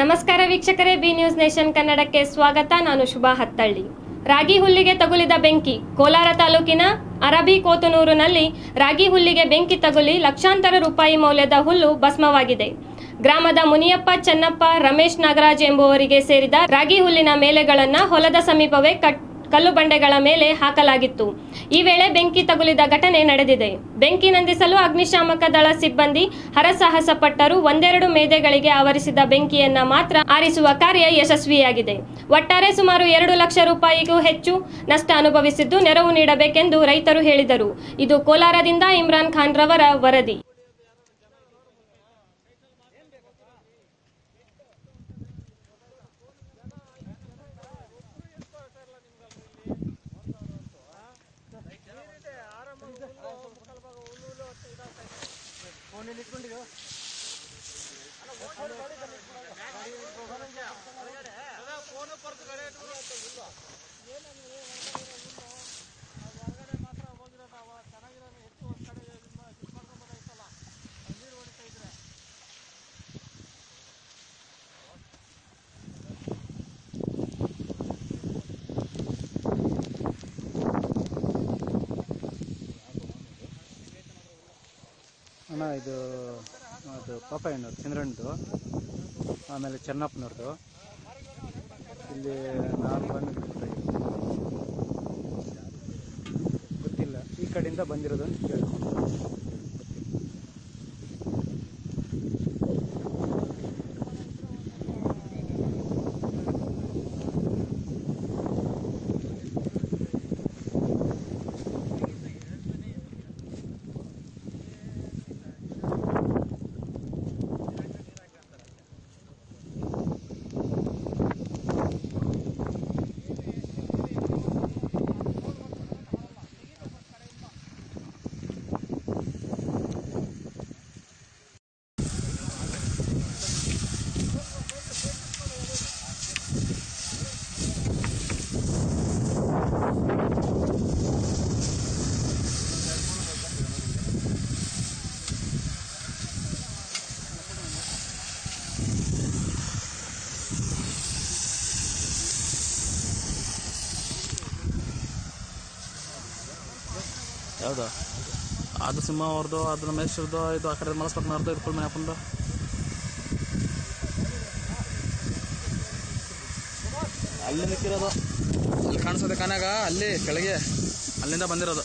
ನಮಸ್ಕಾರ ವೀಕ್ಷಕರೇ, B news nation ಕನ್ನಡಕ್ಕೆ ಸ್ವಾಗತ. ನಾನು ಶುಭಾ ಹತ್ತಳ್ಳಿ. ರಾಗಿ ಹುಲ್ಲಿಗೆ ತಗುಲಿದ ಬೆಂಕಿ. ಕೋಲಾರ ತಾಲೂಕಿನ ಅರಬಿ ಕೋತನೂರಿನಲ್ಲಿ ರಾಗಿ ಹುಲ್ಲಿಗೆ ಬೆಂಕಿ ತಗುಲಿ ಲಕ್ಷಾಂತರ ರೂಪಾಯಿ ಮೌಲ್ಯದ ಹುಲ್ಲು ಭಸ್ಮವಾಗಿದೆ. ಗ್ರಾಮದ ಮುನಿಯಪ್ಪ ಚೆನ್ನಪ್ಪ ರಮೇಶ್ ನಾಗರಾಜ್ ಎಂಬುವರಿಗೆ ಸೇರಿದ ರಾಗಿ ಹುಲ್ಲಿನ ಮೇಲೆಗಳನ್ನ ಹೊಲದ ಸಮೀಪವೇ ಕಟ್ ಕಲ್ಲು ಬಂಡೆಗಳ ಮೇಲೆ ಹಾಕಲಾಗಿತ್ತು. ಈ ವೇಳೆ ಬೆಂಕಿ ತಗುಲಿದ ಘಟನೆ ನಡೆದಿದೆ. ಬೆಂಕಿ ನಂದಿಸಲು ಅಗ್ನಿಶಾಮಕ ದಳ ಸಿಬ್ಬಂದಿ ಹರಸಾಹಸ ಪಟ್ಟರು ಒಂದೆರಡು ಮೇದೆಗಳಿಗೆ ಆವರಿಸಿದ ಬೆಂಕಿಯನ್ನ ಮಾತ್ರ ಆರಿಸುವ ಕಾರ್ಯ ಯಶಸ್ವಿಯಾಗಿದೆ. ಒಟ್ಟಾರೆ ಸುಮಾರು ಎರಡು ಲಕ್ಷ ರೂಪಾಯಿಗೂ ಹೆಚ್ಚು ನಷ್ಟ ಅನುಭವಿಸಿದ್ದು ನೆರವು ನೀಡಬೇಕೆಂದು ರೈತರು ಹೇಳಿದರು. ಇದು ಕೋಲಾರದಿಂದ ಇಮ್ರಾನ್ ಖಾನ್ ರವರ ವರದಿ. ಫೋನಲ್ಲಿ ಇಟ್ಕೊಂಡಿರೋ ಫೋನು ಪರ್ಸ್ ಕಡೆ ಇಟ್ಕೊಂಡು ಅಣ್ಣ, ಇದು, ಅದು ಪಾಪಯ್ಯನವ್ರು ಚಂದ್ರಣ್ಣದು, ಆಮೇಲೆ ಚೆನ್ನಪ್ಪನವ್ರದ್ದು. ಇಲ್ಲಿ ನಾಲ್ಕು ಬಂದು ಗೊತ್ತಿಲ್ಲ. ಈ ಕಡೆಯಿಂದ ಬಂದಿರೋದು ಅಂತ ಕೇಳಿ ಯಾವುದು ಅದು ಸಿಂಹ ಅವ್ರದ್ದು ಅದು ರಮೇಶ್ರದ್ದು ಇದು ಆ ಕಡೆ ಮಲಸ್ಪಟ್ನವ್ರದ್ದು ಇದು ಕುಲ್ಮನೆ ಅಪ್ಪಂದು. ಅಲ್ಲಿ ನಿಂತಿರೋದು ಅಲ್ಲಿ ಕಾಣಿಸೋದೆ ಕಾನಾಗ, ಅಲ್ಲಿ ಕೆಳಗೆ, ಅಲ್ಲಿಂದ ಬಂದಿರೋದು.